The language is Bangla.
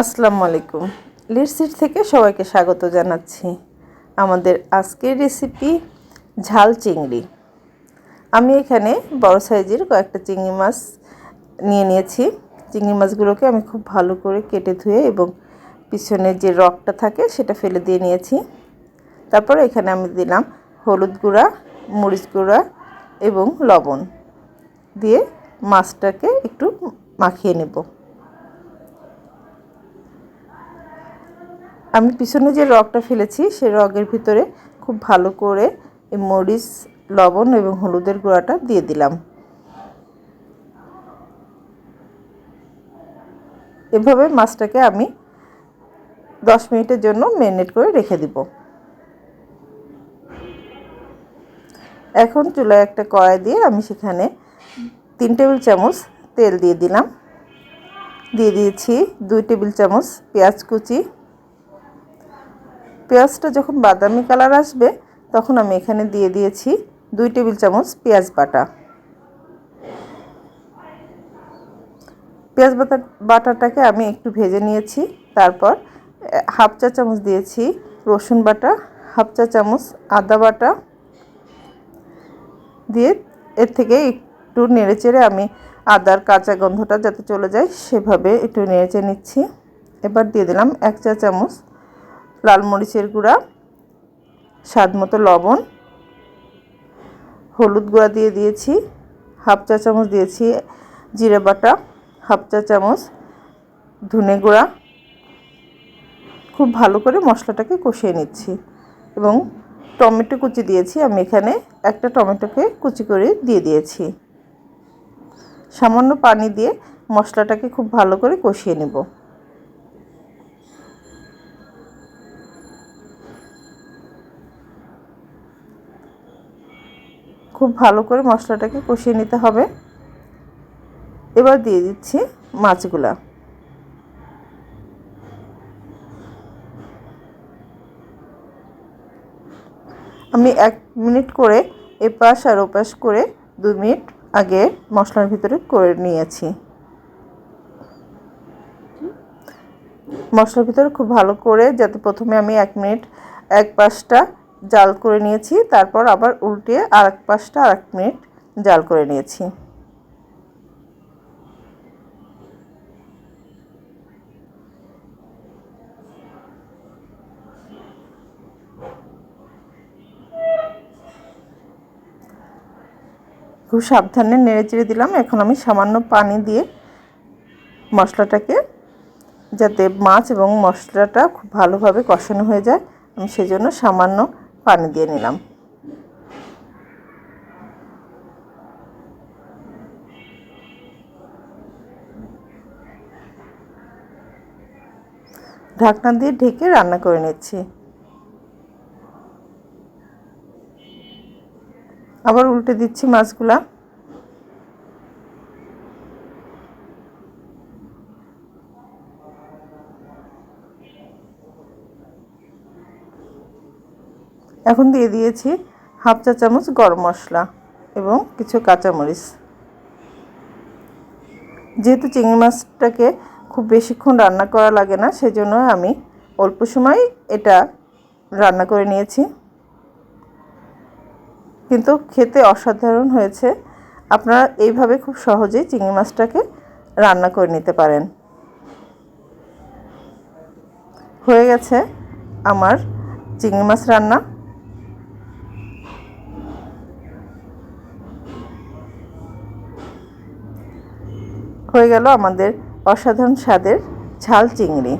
আসসালামু আলাইকুম। লিডসিট থেকে সবাইকে স্বাগত জানাচ্ছি আমাদের আজকের রেসিপি ঝাল চিংড়ি। আমি এখানে বড় সাইজের কয়েকটা চিংড়ি মাছ নিয়ে নিয়েছি। চিংড়ি মাছগুলোকে আমি খুব ভালো করে কেটে ধুয়ে এবং পিছনে যে রকটা থাকে সেটা ফেলে দিয়ে নিয়েছি। তারপর এখানে আমি দিলাম হলুদ গুঁড়া, মরিচ গুঁড়া এবং লবণ। দিয়ে মাছটাকে একটু মাখিয়ে নেব। আমি পিছনে যে রগটা ফেলেছি, সেই রগের ভিতরে খুব ভালো করে এই মরিচ, লবণ এবং হলুদের গুঁড়াটা দিয়ে দিলাম। এভাবে মাছটাকে আমি দশ মিনিটের জন্য ম্যারিনেট করে রেখে দিব। এখন চুলায় একটা কড়াই দিয়ে আমি সেখানে তিন টেবিল চামচ তেল দিয়ে দিলাম। দিয়ে দিয়েছি দুই টেবিল চামচ পেঁয়াজ কুচি পেঁয়াজটা যখন বাদামি কালার আসবে, তখন আমি এখানে দিয়ে দিয়েছি দুই টেবিল চামচ পেঁয়াজ বাটা। পেঁয়াজ বাটা বাটাটাকে আমি একটু ভেজে নিয়েছি, তারপর হাফ চা চামচ দিয়েছি রসুন বাটা, হাফ চা চামচ আদা বাটা। দিয়ে এর থেকে একটু নেড়েচেড়ে আমি আদার কাঁচা গন্ধটা যাতে চলে যায়, সেভাবে একটু নেড়েচেড়ে নিচ্ছি। এবার দিয়ে দিলাম এক চা চামচ লাল মরিচের গুঁড়া, স্বাদ মতো লবণ, হলুদ গুঁড়া দিয়ে দিয়েছি, হাফ চা চামচ দিয়েছি জিরে বাটা, হাফ চা চামচ ধনে গুঁড়া। খুব ভালো করে মশলাটাকে কষিয়ে নিচ্ছি এবং টমেটো কুচি দিয়েছি, আমি এখানে একটা টমেটোকে কুচি করে দিয়ে দিয়েছি। সামান্য পানি দিয়ে মশলাটাকে খুব ভালো করে কষিয়ে নেব। খুব ভালো করে মশলাটাকে কষিয়ে নিতে হবে। এবার দিয়ে দিচ্ছি মাছগুলা। আমি এক মিনিট করে এপাশ আর ওপাশ করে দু মিনিট আগে মশলার ভিতরে করে নিয়েছি। মশলার ভিতরে খুব ভালো করে যাতে প্রথমে আমি এক মিনিট এক পাশটা জাল করে নিয়েছি, তারপর আবার উল্টে আর এক পাশটা আর এক মিনিট জাল করে নিয়েছি। খুব সাবধানে নেড়ে চেড়ে দিলাম, এখন আমি সামান্য পানি দিয়ে মশলাটাকে, যাতে মাছ এবং মশলাটা খুব ভালোভাবে কষানো হয়ে যায়, আমি সেজন্য সামান্য পানি দিয়ে নিলাম। ঢাকনা দিয়ে ঢেকে রান্না করে নিচ্ছি। আবার উল্টে দিচ্ছি মাছগুলা। এখন দিয়ে দিয়েছি হাফ চা চামচ গরম মশলা এবং কিছু কাঁচামরিচ। যেহেতু চিংড়ি মাছটাকে খুব বেশিক্ষণ রান্না করা লাগে না, সেজন্য আমি অল্প সময় এটা রান্না করে নিয়েছি। কিন্তু খেতে অসাধারণ হয়েছে। আপনারা এইভাবে খুব সহজেই চিংড়ি মাছটাকে রান্না করে নিতে পারেন। হয়ে গেছে আমার চিংড়ি মাছ রান্না। হয়ে গেল আমাদের অসাধারণ স্বাদের ঝাল চিংড়ি।